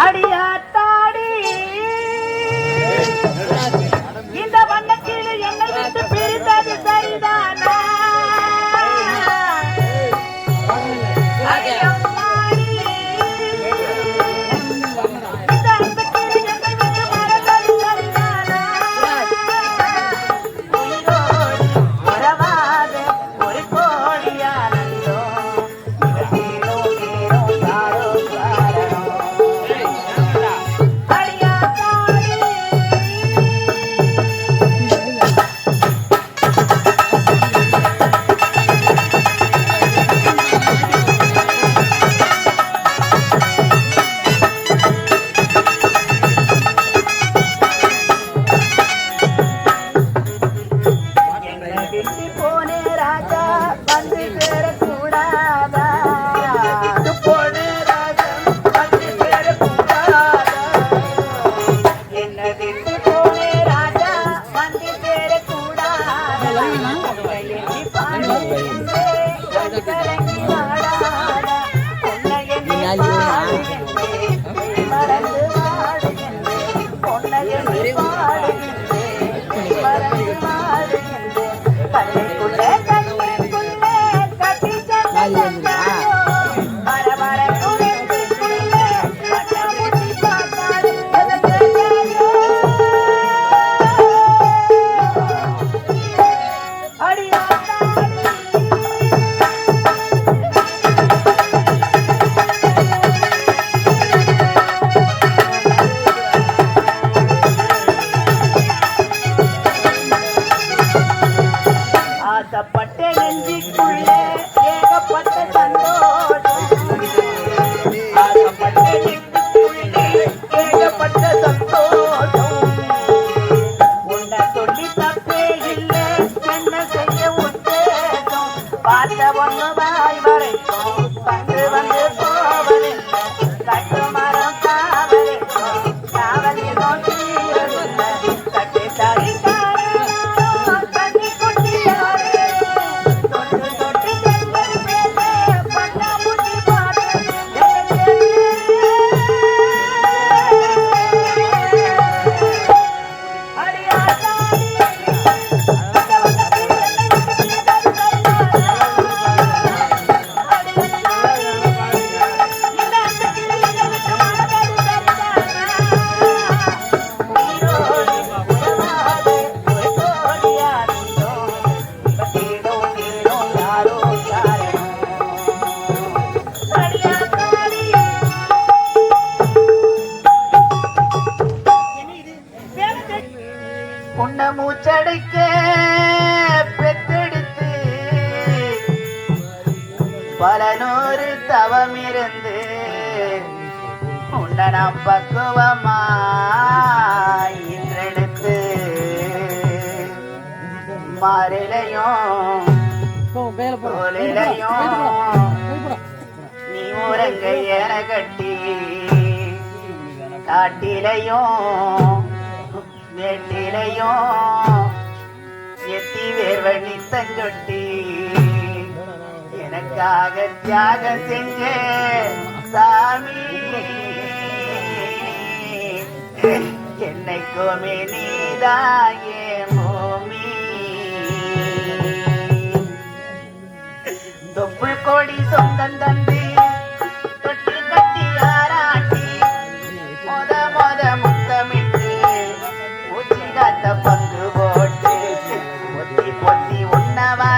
அடியார் padre. மூச்சடைக்க பெத்தெடுத்து பல நூறு தவம் இருந்து உண்ட நாம் பக்குவமா இன்றெடுத்து மாறிலையும் நீ ஊரங்க என கட்டி காட்டிலையும் எட்டிலையும் எட்டி வேர்வழி தஞ்சொட்டி எனக்காக தியாகம் செஞ்ச சாமி. என்னைக்குமே நீதாயே மோமி. தொப்புள் கோடி சொந்தம் தந்த ஒட்டி உண்ணவா